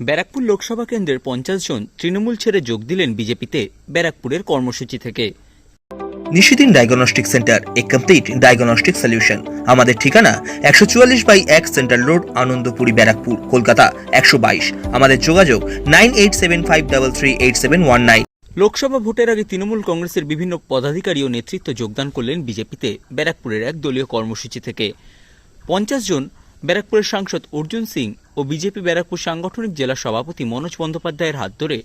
ব্যারাকপুর লোকসভা কেন্দ্রের পঞ্চাশ জন তৃণমূল ছেড়ে যোগ দিলেন বিজেপিতে ব্যারাকপুরের কর্মসূচি থেকে। নিশিদিন ডায়াগনস্টিক সেন্টার এ কমপ্লিট ডায়াগনস্টিক সলিউশন আমাদের ঠিকানা একশো চুয়াল্লিশ বাই এক সেন্ট্রাল রোড আনন্দপুরি ব্যারাকপুর কলকাতা একশো বাইশ। আমাদের যোগাযোগ nine eight seven five double three eight seven one nine. Lok Sabha ভোটের আগে তৃণমূল কংগ্রেসের বিভিন্ন পদাধিকারী ও নেতৃত্ব যোগদান করলেন বিজেপিতে ব্যারাকপুরের এক দলীয় কর্মসূচি থেকে। পঞ্চাশ জন ব্যারাকপুরের সাংসদ অর্জুন সিং ও বিজেপি ব্যারাকপুর সাংগঠনিক জেলা সভাপতি মনোজ বন্দ্যোপাধ্যায়ের হাত ধরে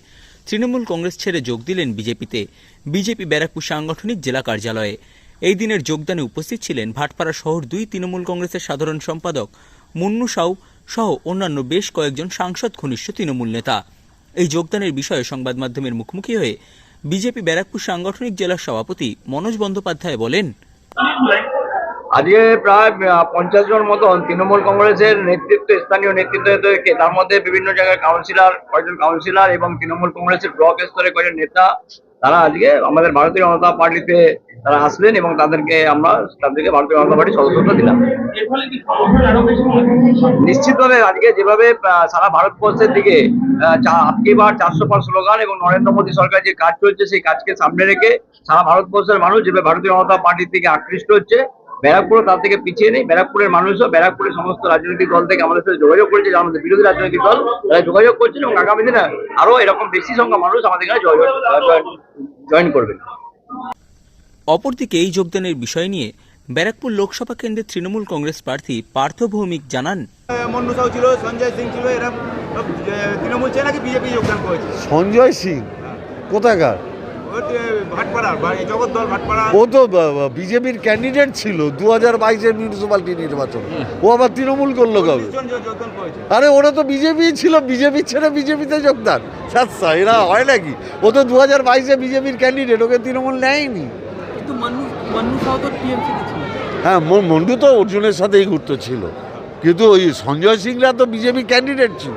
তৃণমূল কংগ্রেস ছেড়ে যোগ দিলেন বিজেপিতে বিজেপি ব্যারাকপুর সাংগঠনিক জেলা কার্যালয়ে। এই দিনের যোগদানে উপস্থিত ছিলেন ভাটপাড়া শহর দুই তৃণমূল কংগ্রেসের সাধারণ সম্পাদক মুন্নু সাউ সহ অন্যান্য বেশ কয়েকজন সাংসদ ঘনিষ্ঠ তৃণমূল নেতা। এই যোগদানের বিষয়ে সংবাদ মাধ্যমের মুখোমুখি হয়ে বিজেপি ব্যারাকপুর সাংগঠনিক জেলার সভাপতি মনোজ বন্দ্যোপাধ্যায় বলেন আজকে প্রায় পঞ্চাশ জন মতন তৃণমূল কংগ্রেসের নেতৃত্ব, স্থানীয় নেতৃত্ব থেকে তার মধ্যে বিভিন্ন জায়গায় কাউন্সিলর কয়েকজন কাউন্সিলর এবং তৃণমূল কংগ্রেসের ব্লক স্তরে কয়েকজন নেতা, তারা আজকে আমাদের ভারতীয় জনতা পার্টিতে তারা আসলেন এবং তাদেরকে আমরা, তাদেরকে ভারতীয় জনতা পার্টির সদস্যতা দিলাম। নিশ্চিতভাবে আজকে যেভাবে সারা ভারতবর্ষের দিকে চা- বার চারশো পাঁচ স্লোগান এবং নরেন্দ্র মোদী সরকার যে কাজ চলছে, সেই কাজকে সামনে রেখে সারা ভারতবর্ষের মানুষ যেভাবে ভারতীয় জনতা পার্টির থেকে আকৃষ্ট হচ্ছে ব্যারাকপুরও তার থেকে পিছিয়ে নেই। ব্যারাকপুরের মানুষও ব্যারাকপুরের সমস্ত রাজনৈতিক দল থেকে আমাদের সাথে যোগাযোগ করেছে আমাদের বিরোধী রাজনৈতিক দল তারা যোগাযোগ করছেন এবং আগামী দিনে আরও এরকম বেশি সংখ্যা মানুষ আমাদের এখানে জয়েন করবেন অপরদিকে এই যোগদানের বিষয় নিয়ে ব্যারাকপুর লোকসভা কেন্দ্রের তৃণমূল কংগ্রেস প্রার্থী পার্থ ভৌমিক জানান মন্নু সাউ ছিল সঞ্জয় সিং ছিল এরা তৃণমূল নাকি বিজেপি যোগদান করেছে। সঞ্জয় সিং? কোথাকার? ও তো বিজেপির ক্যান্ডিডেট ছিল দু হাজার বাইশের মিউনিসিপ্যালিটি নির্বাচন। ও আবার তৃণমূল করল কবে আরে ওরা তো বিজেপি ছিল বিজেপি ছেড়ে বিজেপিতে যোগদান। আচ্ছা এরা হয় নাকি? ও তো দু হাজার বাইশে বিজেপির ক্যান্ডিডেট ওকে তৃণমূল নেয়নি। হ্যাঁ মন্ডু তো অর্জুনের সাথেই ঘুরতে ছিল। কিন্তু ওই সঞ্জয় সিংরা তো বিজেপি ক্যান্ডিডেট ছিল।